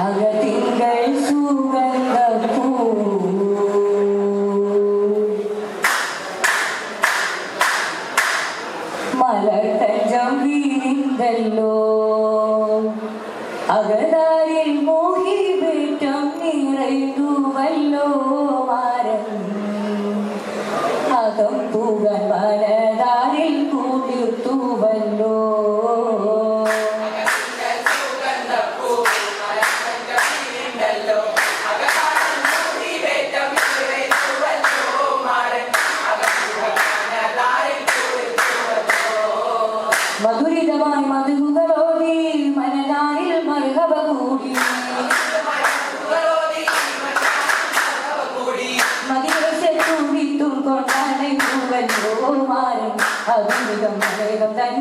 അകതിങ്കൾ സുഗന്ധപ്പൂ മലർത്തഞ്ചം വീരിന്തല്ലോ അകതാരിൽ മോഹിവേറ്റം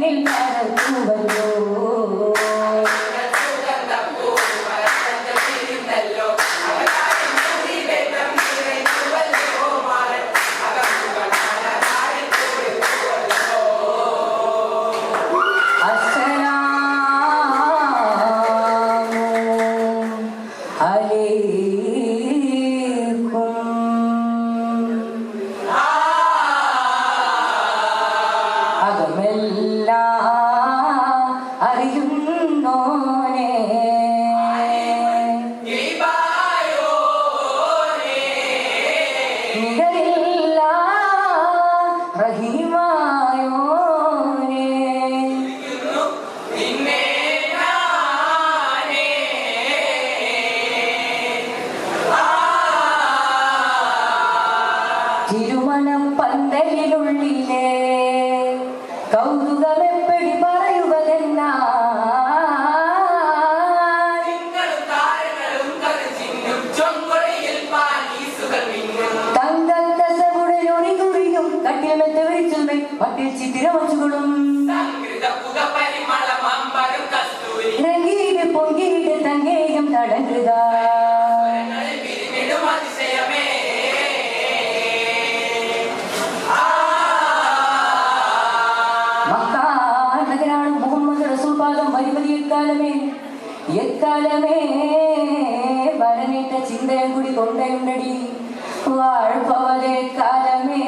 വേഗം തിരുമണം പന്തലിനുള്ളിലെ കൗതുകമെപ്പടി പറയുവതെന്നാ തങ്കത്തസവുടനൊടി കുറിയും കട്ടിയമെത്ത് വിളിച്ചുമേ മട്ടിൽ ചിത്തിരമച്ചുകളും എക്കാലമേ വരനേറ്റ ചിന്തയും കൂടി കൊണ്ടയുണ്ടടി വാഴ്പവലെ കാലമേ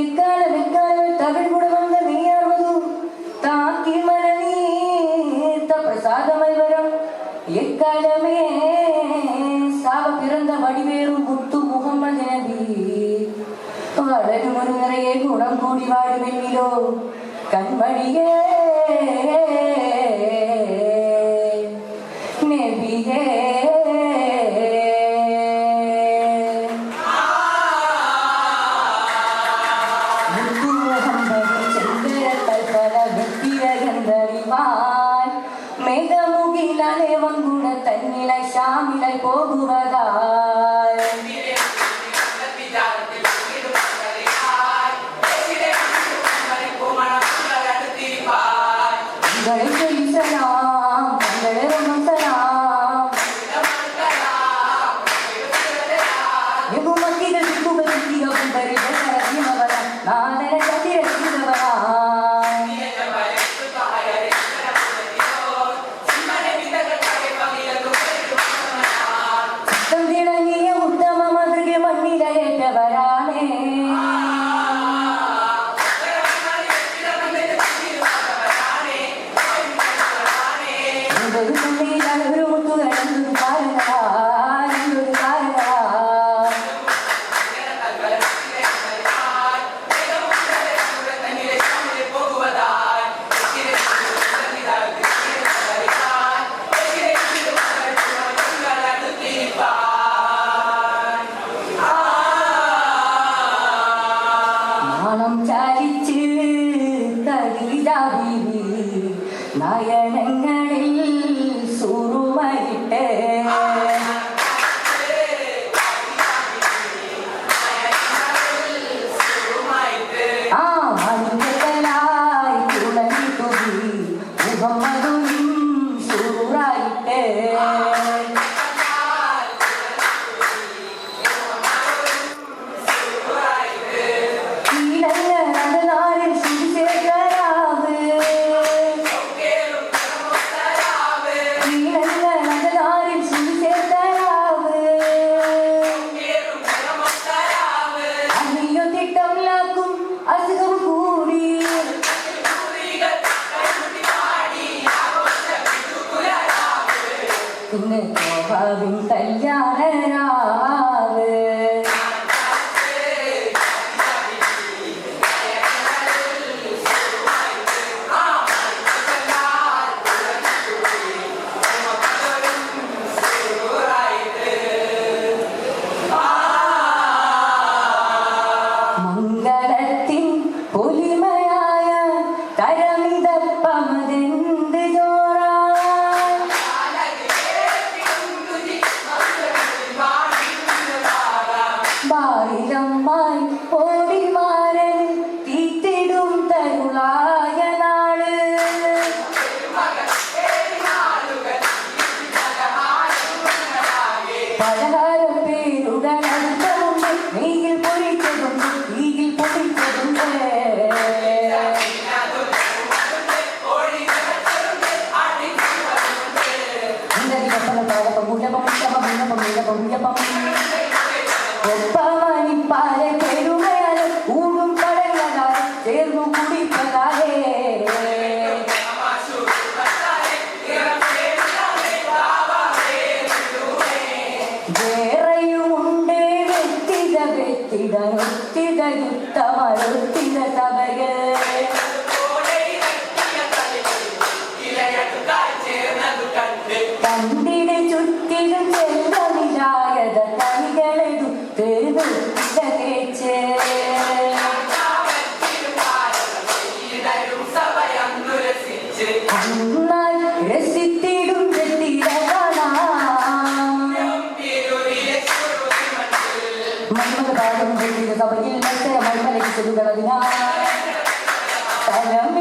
എക്കാലം എക്കാലം തകഴ് കൂടെ വന്ന നീയാവതു താക്കി മരണീത്ത പ്രസാദമായി വരം എക്കാലമേ സാവ പിറന്ന വടിവേറും മുത്തു മുഹമ്മദ് നബി വളരുമൊരു നിറയെ ഗുണം കൂടി വാഴുമെന്നിലോ കൺമണിയേ பரிதரதி மவன நாளை நாயனங்க ser um comitê da. Amen.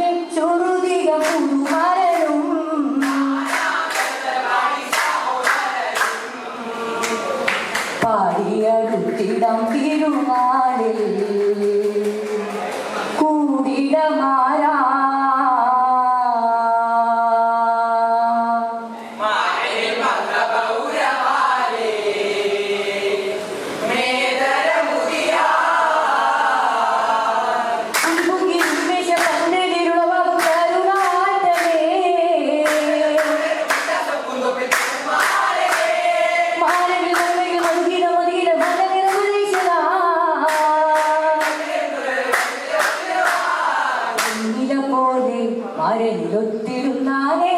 പോലെ മരയിലൊത്തിരുന്നാലേ